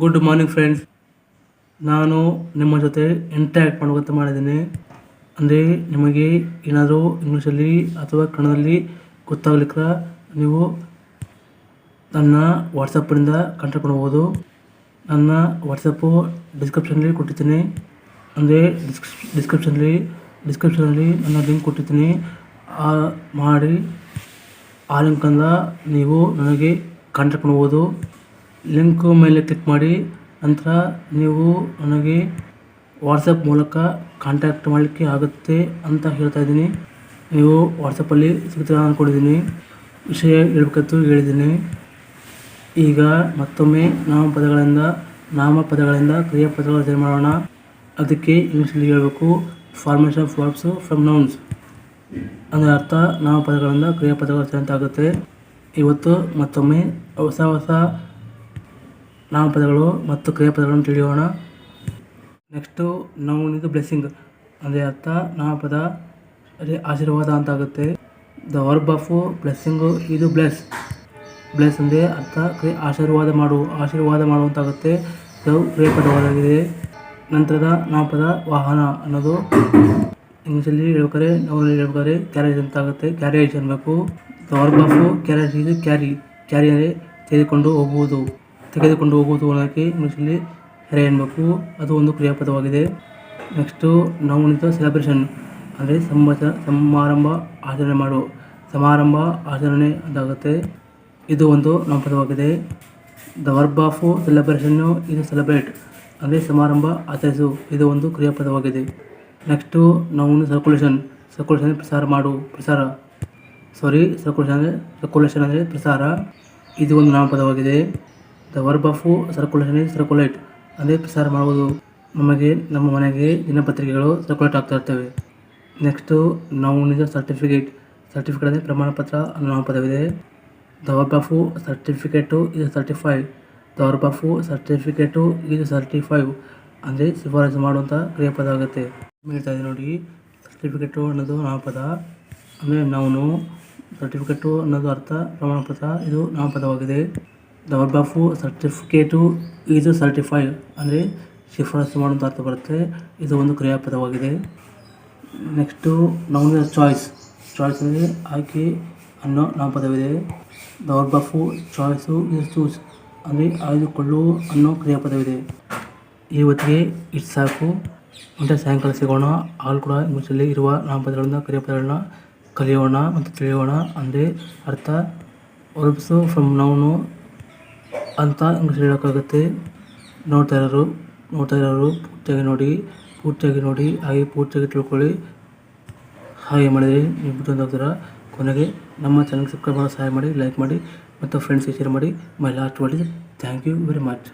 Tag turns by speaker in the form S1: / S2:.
S1: Good morning friends ನಾನು ನಿಮ್ಮ ಜೊತೆ ಇಂಟ್ರಾಕ್ಟ್ ಮಾಡುವಂತ ಮಾಡಿದ್ದೀನಿ. ಅಂದರೆ ನಿಮಗೆ ಏನಾದರೂ ಇಂಗ್ಲೀಷಲ್ಲಿ ಅಥವಾ ಕನ್ನಡದಲ್ಲಿ ಗೊತ್ತಾಗ್ಲಿಕ್ಕೆ ನೀವು ನನ್ನ ವಾಟ್ಸಪ್ಪಿನಿಂದ ಕಾಂಟ್ಯಾಕ್ಟ್ ಮಾಡ್ಬೋದು. ನನ್ನ ವಾಟ್ಸಪ್ಪು ಡಿಸ್ಕ್ರಿಪ್ಷನಲ್ಲಿ ಕೊಟ್ಟಿದ್ದೀನಿ. ಅಂದರೆ ಡಿಸ್ಕ್ ಡಿಸ್ಕ್ರಿಪ್ಷನಲ್ಲಿ ಡಿಸ್ಕ್ರಿಪ್ಷನಲ್ಲಿ ನನ್ನ ಲಿಂಕ್ ಕೊಟ್ಟಿದ್ದೀನಿ. ಆ ಮಾಡಿ, ಆ ಲಿಂಕನ್ನು ನೀವು ನನಗೆ ಕಾಂಟ್ಯಾಕ್ಟ್ ಮಾಡ್ಬೋದು. ಲಿಂಕು ಮೇಲೆ ಕ್ಲಿಕ್ ಮಾಡಿ, ನಂತರ ನೀವು ನನಗೆ ವಾಟ್ಸಪ್ ಮೂಲಕ ಕಾಂಟ್ಯಾಕ್ಟ್ ಮಾಡಲಿಕ್ಕೆ ಆಗುತ್ತೆ ಅಂತ ಹೇಳ್ತಾ ಇದ್ದೀನಿ. ನೀವು ವಾಟ್ಸಪ್ಪಲ್ಲಿ ಸಿಗ್ತೀರಾ ಅಂದ್ಕೊಂಡಿದ್ದೀನಿ ವಿಷಯ ಹೇಳ್ಬೇಕಂತೂ ಹೇಳಿದ್ದೀನಿ. ಈಗ ಮತ್ತೊಮ್ಮೆ ನಾಮಪದಗಳಿಂದ ನಾಮಪದಗಳಿಂದ ಕ್ರಿಯಾಪದಗಳ ರಚನೆ ಮಾಡೋಣ. ಅದಕ್ಕೆ ಇಂಗ್ಲೀಷಲ್ಲಿ ಹೇಳಬೇಕು formation of verbs from nouns ಅಂದರೆ ಅರ್ಥ ನಾಮಪದಗಳಿಂದ ಕ್ರಿಯಾಪದಗಳ ರಚನೆ ಅಂತ ಆಗುತ್ತೆ. ಇವತ್ತು ಮತ್ತೊಮ್ಮೆ ಹೊಸ ಹೊಸ ನಾಮಪದಗಳು ಮತ್ತು ಕ್ರಿಯಾಪದಗಳನ್ನು ತಿಳಿಯೋಣ. ನೆಕ್ಸ್ಟು ನೌನಿದು ಬ್ಲೆಸ್ಸಿಂಗ್ ಅಂದರೆ ಅರ್ಥ, ನಾಮಪದ, ಅದೇ ಆಶೀರ್ವಾದ ಅಂತ ಆಗುತ್ತೆ ದ ವರ್ಬ್ ಆಫ್ ಬ್ಲೆಸ್ಸಿಂಗು ಇದು ಬ್ಲೆಸ್ ಬ್ಲೆಸ್ ಅಂದರೆ ಅರ್ಥ, ಕ್ರಿಯೆ, ಆಶೀರ್ವಾದ ಮಾಡು, ಆಶೀರ್ವಾದ ಮಾಡುವಂತಾಗುತ್ತೆ ಇದು ಕ್ರಿಯಾಪದವಾಗಿದೆ. ನಂತರದ ನಾಮಪದ ವಾಹನ ಅನ್ನೋದು ಇಂಗ್ಲೀಷಲ್ಲಿ ಹೇಳ್ಬೇಕಾದ್ರೆ ನಾವು ಹೇಳ್ಬೇಕಾದ್ರೆ ಕ್ಯಾರೇಜ್ ಅಂತ ಆಗುತ್ತೆ ಕ್ಯಾರೇಜ್ ಅನ್ನಬೇಕು ದ ವರ್ಬ್ ಆಫ್ ಕ್ಯಾರೇಜ್ ಇದು ಕ್ಯಾರಿ ಕ್ಯಾರಿ ಅಂದರೆ ತೆಗೆದುಕೊಂಡು ಹೋಗುವುದು. ತೆಗೆದುಕೊಂಡು ಹೋಗುವುದು ಅನ್ನೋಕ್ಕೆ ಇಂಗ್ಲೀಷಲ್ಲಿ ಹೆರೆ ಅನ್ಬೇಕು ಅದು ಒಂದು ಕ್ರಿಯಾಪದವಾಗಿದೆ. ನೆಕ್ಸ್ಟು ನಾವು ನಿಂತ ಸೆಲೆಬ್ರೇಷನ್ ಅಂದರೆ ಸಂಬಸ ಸಮಾರಂಭ ಆಚರಣೆ ಮಾಡು. ಸಮಾರಂಭ ಆಚರಣೆ ಅಂತಾಗುತ್ತೆ ಇದು ಒಂದು ನಾಮಪದವಾಗಿದೆ ದ ವರ್ಬ್ ಆಫ್ ಸೆಲೆಬ್ರೇಷನ್ನು ಇದು ಸೆಲೆಬ್ರೇಟ್ ಅಂದರೆ ಸಮಾರಂಭ ಆಚರಿಸು. ಇದು ಒಂದು ಕ್ರಿಯಾಪದವಾಗಿದೆ. ನೆಕ್ಸ್ಟು ನಾವು ಸರ್ಕ್ಯುಲೇಷನ್ ಸರ್ಕ್ಯುಲೇಷನ್ ಪ್ರಸಾರ ಮಾಡು. ಪ್ರಸಾರ. ಸಾರಿ ಸರ್ಕ್ಯುಲೇಷನ್ ಅಂದರೆ ಸರ್ಕ್ಯುಲೇಷನ್ ಅಂದರೆ ಪ್ರಸಾರ. ಇದು ಒಂದು ನಾಮಪದವಾಗಿದೆ. The verb of circulation is circulate ಅಂದರೆ ಪ್ರಸಾರ ಮಾಡುವುದು ನಮಗೆ ನಮ್ಮ ಮನೆಗೆ ದಿನಪತ್ರಿಕೆಗಳು ಸರ್ಕ್ಯುಲೇಟ್ ಆಗ್ತಾ ಇರ್ತವೆ. ನೆಕ್ಸ್ಟು ನಾವು ನಿಜ ಸರ್ಟಿಫಿಕೇಟ್ ಸರ್ಟಿಫಿಕೇಟ್ ಅಂದರೆ ಪ್ರಮಾಣ ಪತ್ರ ಅನ್ನೋ ನಾಮಪದವಿದೆ ದ ವರ್ಬ್ ಆಫು ಸರ್ಟಿಫಿಕೇಟು ಇದು certify the verb of certificate ಇದು ಸರ್ಟಿಫೈವ್ ಅಂದರೆ ಶಿಫಾರಸು ಮಾಡುವಂಥ ಕ್ರಿಯಾಪದ ಆಗುತ್ತೆ. ಹೇಳ್ತಾ ಇದೆ ನೋಡಿ ಸರ್ಟಿಫಿಕೇಟು ಅನ್ನೋದು ನಾಮಪದ. ಅಂದರೆ ನಾವು ಸರ್ಟಿಫಿಕೇಟು ಅನ್ನೋದು ಅರ್ಥ, ಪ್ರಮಾಣಪತ್ರ, ಇದು ನಾಮಪದವಾಗಿದೆ. ದ ಬಾಫು ಸರ್ಟಿಫಿಕೇಟು ಇದು ಸರ್ಟಿಫೈ ಅಂದರೆ ಶಿಫಾರಸು ಮಾಡುವಂಥ ಅರ್ಥ ಬರುತ್ತೆ. ಇದು ಒಂದು ಕ್ರಿಯಾಪದವಾಗಿದೆ. ನೆಕ್ಸ್ಟು ನೌನ್ ಚಾಯ್ಸ್ ಚಾಯ್ಸ್ ಅಂದರೆ ಆಯ್ಕೆ, ಅನ್ನೋ, ನಾಮಪದವಿದೆ. ಪದವಿದೆ ದೌರ್ ಬಫು ಚಾಯ್ಸು ಇದು ಚೂಸ್ ಅಂದರೆ ಆಯ್ದುಕೊಳ್ಳು ಅನ್ನೋ, ಕ್ರಿಯಾಪದವಿದೆ. ಇವತ್ತಿಗೆ ಇಟ್ ಸಾಕು. ಮತ್ತು ಸಾಯಂಕಾಲ ಸಿಗೋಣ. ಆಗಲೂ ಕೂಡ ಇಂಗ್ಲೀಷಲ್ಲಿ ಇರುವ ನಾಮಪದಗಳನ್ನ, ಕ್ರಿಯಾಪದಗಳನ್ನ ಕಲಿಯೋಣ ಮತ್ತು ತಿಳಿಯೋಣ. ಅಂದರೆ ಅರ್ಥ. ವರ್ಬ್ಸು ಫ್ರಮ್ ನೌನು ಅಂತ ಹೇಳೋಕ್ಕಾಗುತ್ತೆ. ನೋಡ್ತಾ ಇರೋರು ನೋಡ್ತಾ ಇರೋರು ಪೂರ್ತಿಯಾಗಿ ನೋಡಿ ಪೂರ್ತಿಯಾಗಿ ನೋಡಿ, ಹಾಗೆ ಪೂರ್ತಿಯಾಗಿ ತಿಳ್ಕೊಳ್ಳಿ. ಹಾಗೆ ಮಾಡಿದರೆ ನೀವು ಬುದ್ಧಿವಂತಾಗ್ತೀರ ಕೊನೆಗೆ ನಮ್ಮ ಚಾನಲ್ಗೆ ಸಬ್ಸ್ಕ್ರೈಬ್ ಮಾಡೋ ಸಹಾಯ ಮಾಡಿ ಲೈಕ್ ಮಾಡಿ, ಮತ್ತು ಫ್ರೆಂಡ್ಸ್ಗೆ ಶೇರ್ ಮಾಡಿ. My last word thank you very much